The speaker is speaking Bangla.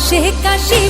আকাশে কাশি